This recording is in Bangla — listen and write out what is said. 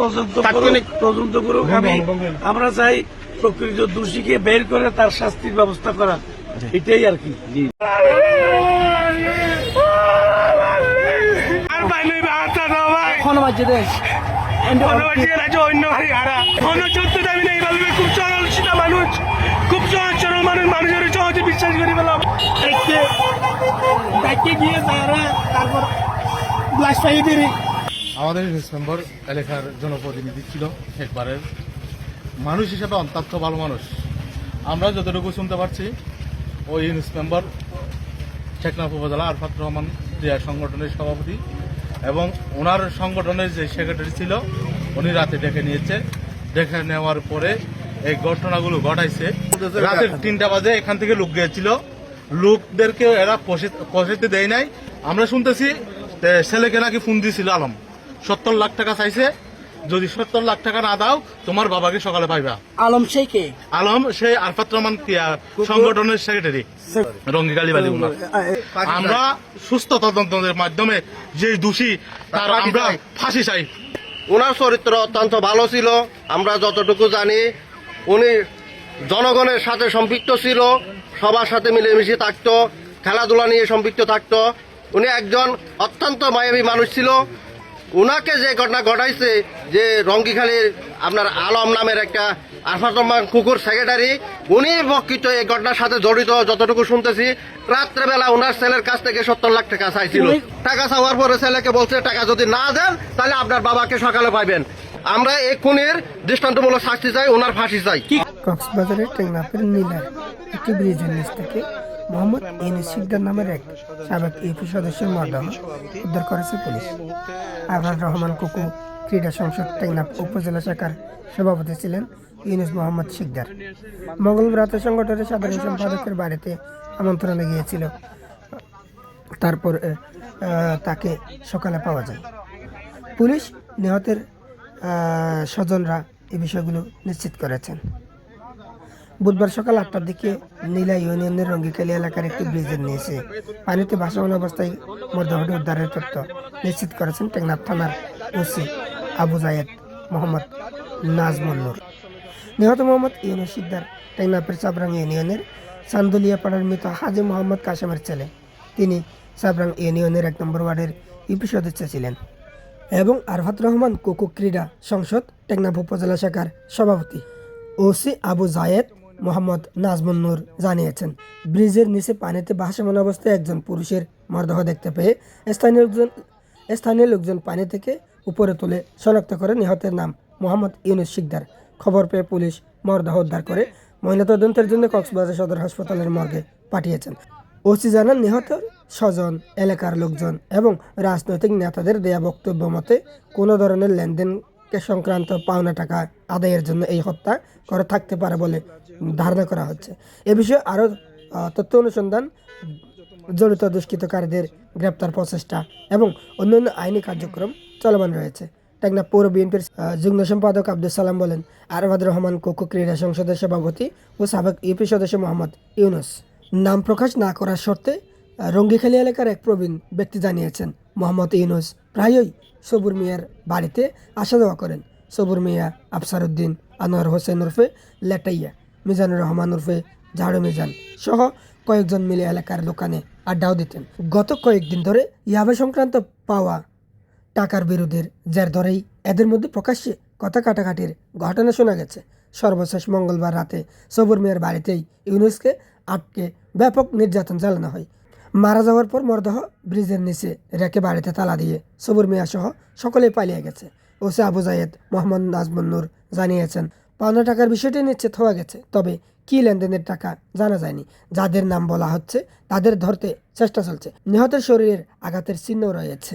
তদন্ত করুক, করুক আমি আমরা চাই প্রকৃত দোষীকে বের করে তার শাস্তির ব্যবস্থা করা এটাই আর কি। মানুষ। খুব সহজ সরল মানুষ মানুষের সহজে বিশ্বাস করে পেলাম। দেখতে দেখতে গিয়ে তারা তারপর লাশ পাইয়ে দিয়ে আমাদের ইউনিট মেম্বার এলাকার জনপ্রতিনিধি ছিল শেখবারের মানুষ হিসেবে অত্যন্ত ভালো মানুষ। আমরা যতটুকু শুনতে পারছি, ওই ইউনিট মেম্বার শেখনাথ উপজেলা আরফাত রহমান ক্রিয়া সংগঠনের সভাপতি এবং ওনার সংগঠনের যে সেক্রেটারি ছিল, উনি রাতে ডেকে নিয়েছে। ডেকে নেওয়ার পরে এই ঘটনাগুলো ঘটাইছে। রাতের তিনটা বাজে এখান থেকে লোক গিয়েছিল। লোকদেরকে এরা পৌঁছাতে দেয় নাই। আমরা শুনতেছি ছেলেকে নাকি ফোন দিয়েছিল আলম। সত্তর লাখ টাকা চাইছে। যদি সত্তর লাখ টাকা না দাও তোমার বাবাকে সকালে পাইবা। আলম শেখে আলম সেই আরফাত রহমান সংগঠনের সেক্রেটারি রঙ্গি কালীবালি উনার আমরা সুস্থ তদন্তের মাধ্যমে যে দোষী তার আমরা ফাঁসি চাই। ওনার চরিত্র অত্যন্ত ভালো ছিল আমরা যতটুকু জানি উনি জনগণের সাথে সম্পৃক্ত ছিল সবার সাথে মিলেমিশে থাকতো খেলাধুলা নিয়ে সম্পৃক্ত থাকতো। উনি একজন অত্যন্ত মায়াবী মানুষ ছিল উনাকে যে ঘটনা ঘটাইছে যে রঙ্গিখালীর আপনার আলম নামের একটা আরফাত রহমান কুকুর সেক্রেটারি উনি প্রকৃত এই ঘটনার সাথে জড়িত যতটুকু শুনতেছি রাত্রেবেলা ওনার ছেলের কাছ থেকে সত্তর লাখ টাকা চাইছিল। টাকা চাওয়ার পরে ছেলেকে বলছে টাকা যদি না দেন তাহলে আপনার বাবাকে সকালে পাইবেন। আমরা এই খুনের দৃষ্টান্তমূলক শাস্তি চাই ওনার ফাঁসি চাই। কক্সবাজারের টেকনাফের একটি ব্রিজের নিচ থেকে মোহাম্মদ এনিস সিকদার নামের এক সাবেক ইউপি সদস্যের মর্দানা উদ্ধার করেছে পুলিশ। আবরার রহমান কুকু, ক্রীড়া সংসদ টেকনাফ উপজেলা শাখার সভাপতি ছিলেন ইউনুস মোহাম্মদ শিকদার মঙ্গলবার রাতে সংগঠনের সাধারণ সম্পাদকের বাড়িতে আমন্ত্রণে গিয়েছিল। তারপর তাকে সকালে পাওয়া যায়। পুলিশ নিহতের স্বজনরা এই বিষয়গুলো নিশ্চিত করেছেন। বুধবার সকাল আটটার দিকে নীলা ইউনিয়নের রঙ্গিকালী এলাকার একটি ব্রিজের নিচে পানিতে ভাসমান অবস্থায় মধ্যহটে উদ্ধারের তথ্য নিশ্চিত করেছেন টেকনাফ থানার ওসি আবু জায়েদ মোহাম্মদ নাজমুন্নুর নিহত মোহাম্মদ ইউনুস সিদ্দার টেকনাফের চাবরাং ইউনিয়নের চান্দুলিয়া পাড়ার মৃত হাজি মোহাম্মদ কাশেমের ছেলে। তিনি চাবরাং ইউনিয়নের এক নম্বর ওয়ার্ডের ইউপি সদস্য ছিলেন এবং আরফাত রহমান কুকু ক্রীড়া সংসদ টেকনাফ উপজেলা শাখার সভাপতি। ওসি আবু জায়েদ মোহাম্মদ নাজমুন নূর জানিয়েছেন, ব্রিজের নিচে পানিতে ভাসমান অবস্থায় একজন পুরুষের মরদেহ দেখতে পেয়ে স্থানীয় লোকজন স্থানীয় লোকজন পানি থেকে উপরে তুলে শনাক্ত করে নিহতের নাম মোহাম্মদ ইউনুস শিকদার। খবর পেয়ে পুলিশ মরদেহ উদ্ধার করে ময়না তদন্তের জন্য কক্সবাজার সদর হাসপাতালের মর্গে পাঠিয়েছেন। ওসি জানান নিহতের স্বজন, এলাকার লোকজন এবং রাজনৈতিক নেতাদের দেয়া বক্তব্য মতে কোনো ধরনের লেনদেনকে সংক্রান্ত পাওনা টাকা আদায়ের জন্য এই হত্যা করা থাকতে পারে বলে ধারণা করা হচ্ছে। এ বিষয়ে আরও তথ্য অনুসন্ধান জড়িত দুষ্কৃতকারীদের গ্রেপ্তার প্রচেষ্টা এবং অন্যান্য আইনি কার্যক্রম চলমান রয়েছে। টেকনাফ পৌর বিএনপির যুগ্ম সম্পাদক আব্দুল সালাম বলেন আরবাদ রহমান কোকো ক্রীড়া সংসদের সভাপতি ও সাবেক ইউপি সদস্য মোহাম্মদ ইউনুস। নাম প্রকাশ না করার শর্তে রঙ্গিখালী এলাকার এক প্রবীণ ব্যক্তি জানিয়েছেন, মোহাম্মদ ইউনুস প্রায়ই সবুর মিয়ার বাড়িতে আসা যাওয়া করেন। সবুর মিয়া আফসার উদ্দিন আনোয়ার হোসেন ওরফে লেটাইয়া মিজানুর রহমান ওরফে ঝাড়ু মিজান সহ কয়েকজন মিলে এলাকার দোকানে আড্ডাও দিতেন। গত কয়েকদিন ধরে ইয়াবা সংক্রান্ত পাওয়া টাকার বিরোধের জের ধরেই এদের মধ্যে প্রকাশ্যে কথা কাটাকাটির ঘটনা শোনা গেছে। সর্বশেষ মঙ্গলবার রাতে সবুর মেয়ের বাড়িতেই ইউনুসকে আটকে ব্যাপক নির্যাতন চালানো হয়। মারা যাওয়ার পর মরদেহ ব্রিজের নিচে রেখে বাড়িতে তালা দিয়ে সবুর মিয়া সহ সকলেই পালিয়ে গেছে, ওসে আবু জায়েদ, মোহাম্মদ নাজমুন্নুর জানিয়েছেন। পাওনা টাকার বিষয়টি নিশ্চিত হওয়া গেছে, তবে কি লেনদেনের টাকা জানা যায়নি। যাদের নাম বলা হচ্ছে, তাদের ধরতে চেষ্টা চলছে। নিহতের শরীরের আঘাতের চিহ্ন রয়েছে।